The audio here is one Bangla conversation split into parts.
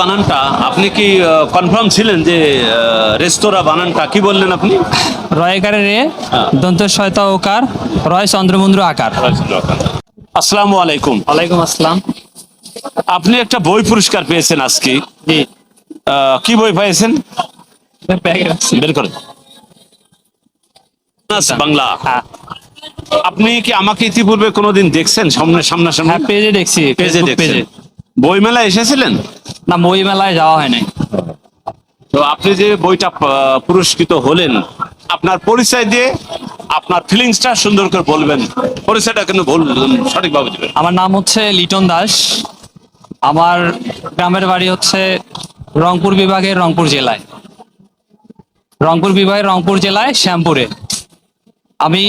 বানানটা আপনি কি কনফার্ম ছিলেন যে রেস্তোরাঁ বানানটা? কি বললেন আপনি? রয়কারে রে হ্যাঁ। দন্ত শয়তা ওকার রয় চন্দ্রবন্ধু আকার। আসসালামু আলাইকুম। ওয়ালাইকুম আসসালাম। আপনি একটা বই পুরস্কার পেয়েছেন আজকে। আহ, কি বই পেয়েছেন? বের করেন। বাংলা। হ্যাঁ। আপনি কি আমাকে ইতিপূর্বে কোনোদিন দেখছেন? সামনে সামনাসামনি? হ্যাঁ পেজে দেখছি পেজে দেখছেন। বই মেলায় এসেছিলেন? না বই মেলায় যাওয়া হয় নাই। তো আপনি যে বইটা পুরস্কৃত হলেন আপনার পরিচয় দিয়ে আপনার ফিলিংসটা সুন্দর করে বলবেন। পরিচয়টা কিন্তু সঠিকভাবে দিবেন। আমার নাম হচ্ছে লিটন দাস। আমার গ্রামের বাড়ি হচ্ছে রংপুর বিভাগের রংপুর জেলায়। রংপুর বিভাগের রংপুর জেলায় শ্যামপুরে। আমি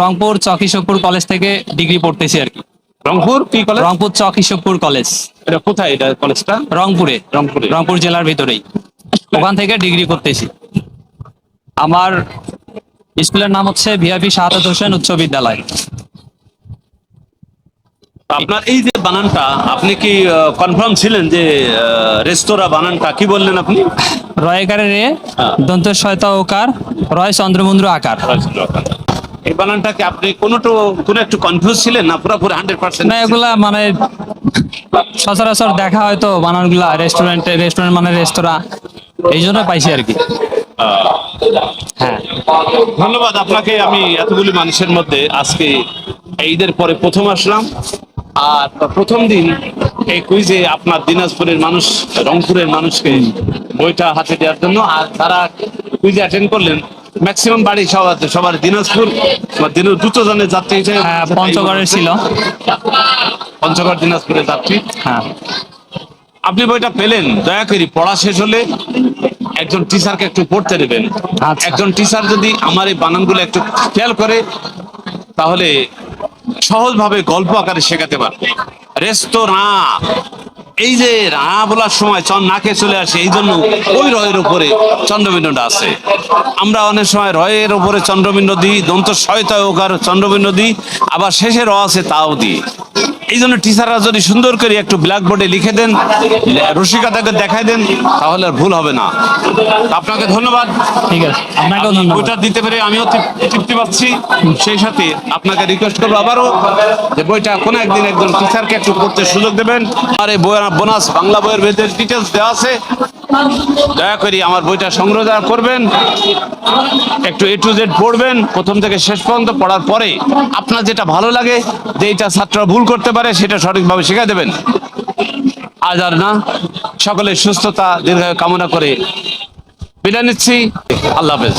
রংপুর চকিশোরপুর কলেজ থেকে ডিগ্রি পড়তেছি আর কি। রংপুর কি কলেজ রংপুর চকিশোরপুর কলেজ এটা কোথায় এটা কলেজটা রংপুরে। রংপুরে। রংপুর জেলার ভিতরেই। ওখান থেকে ডিগ্রি করতেছি। আমার স্কুলের নাম হচ্ছে ভিআইপি শাহাদাত হোসেন উচ্চ বিদ্যালয়। আপনার এই যে বানানটা আপনি কি কনফার্ম ছিলেন যে রেস্তোরাঁ বানানটা? কি বললেন আপনি? রয়কারে রে হ্যাঁ। দন্ত শয়তা ওকার রয় চন্দ্রবন্ধু আকার। এই বানানটাকে আপনি কোনোটো কোনো একটু কনফিউজ ছিলেন না? পুরোপুরি হান্ড্রেড পার্সেন্ট না এগুলা মানে সচরাচর দেখা হয় তো বানানগুলা রেস্টুরেন্টে রেস্টুরেন্ট মানে রেস্তোরাঁ এই জন্য পাইছি আর কি। হ্যাঁ। ধন্যবাদ আপনাকে আমি এতগুলি মানুষের মধ্যে আজকে ঈদের পরে প্রথম আসলাম। আর প্রথম দিন এই কুইজে আপনার দিনাজপুরের মানুষ রংপুরের মানুষকে বইটা হাতে দেওয়ার জন্য আর তারা কুইজে অ্যাটেন্ড করলেন ম্যাক্সিমাম বাড়ি সবার সবার দিনাজপুর বা দিন দুটো জনের যাত্রী হিসেবে হ্যাঁ পঞ্চগড়ের ছিল। পঞ্চগড় দিনাজপুরের যাত্রী। হ্যাঁ। আপনি বইটা পেলেন দয়া করে পড়া শেষ হলে একজন টিচারকে একটু পড়তে দেবেন। আচ্ছা। একজন টিচার যদি আমার এই বানানগুলো একটু খেয়াল করে তাহলে সহজভাবে গল্প আকারে শেখাতে পারবে। রেস্তোরাঁ। এই যে রা বলার সময় চন নাকে চলে আসে, এই জন্য ওই রয়ের উপরে চন্দ্রবিন্দুটা আছে। আমরা অনেক সময় রয়ের উপরে চন্দ্রবিন্দু দিই, দন্ত সহায়তায় ওকার চন্দ্রবিন্দু দিই, আবার শেষে র আছে তাও দিই। এই জন্য টিচাররা যদি সুন্দর করে একটু ব্ল্যাকবোর্ডে লিখে দেন রসিকাটাকে দেখাই দেন তাহলে আর ভুল হবে না। আপনাকে ধন্যবাদ। ঠিক আছে আপনাকেও আপনি ধন্যবাদ। বইটা দিতে পেরে আমিও তৃপ- তৃপ্তি পাচ্ছি। সেই সাথে আপনাকে রিকোয়েস্ট করব আবারও যে বইটা কোনো একদিন একজন টিচারকে একটু পড়তে সুযোগ দেবেন। আর এই বইয়ের বোনাস বাংলা বইয়ের ভেতরে ডিটেলস দেওয়া আছে। দয়া করি আমার বইটা সংগ্রহ করবেন, একটু এ টু জেড পড়বেন, প্রথম থেকে শেষ পর্যন্ত পড়ার পরে আপনার যেটা ভালো লাগে, যে এটা ছাত্ররা ভুল করতে পারে, সেটা সঠিকভাবে শেখা দেবেন। আজ আর না, সকলের সুস্থতা, দীর্ঘায়ু কামনা করে বিদায় নিচ্ছি। আল্লাহ হাফেজ।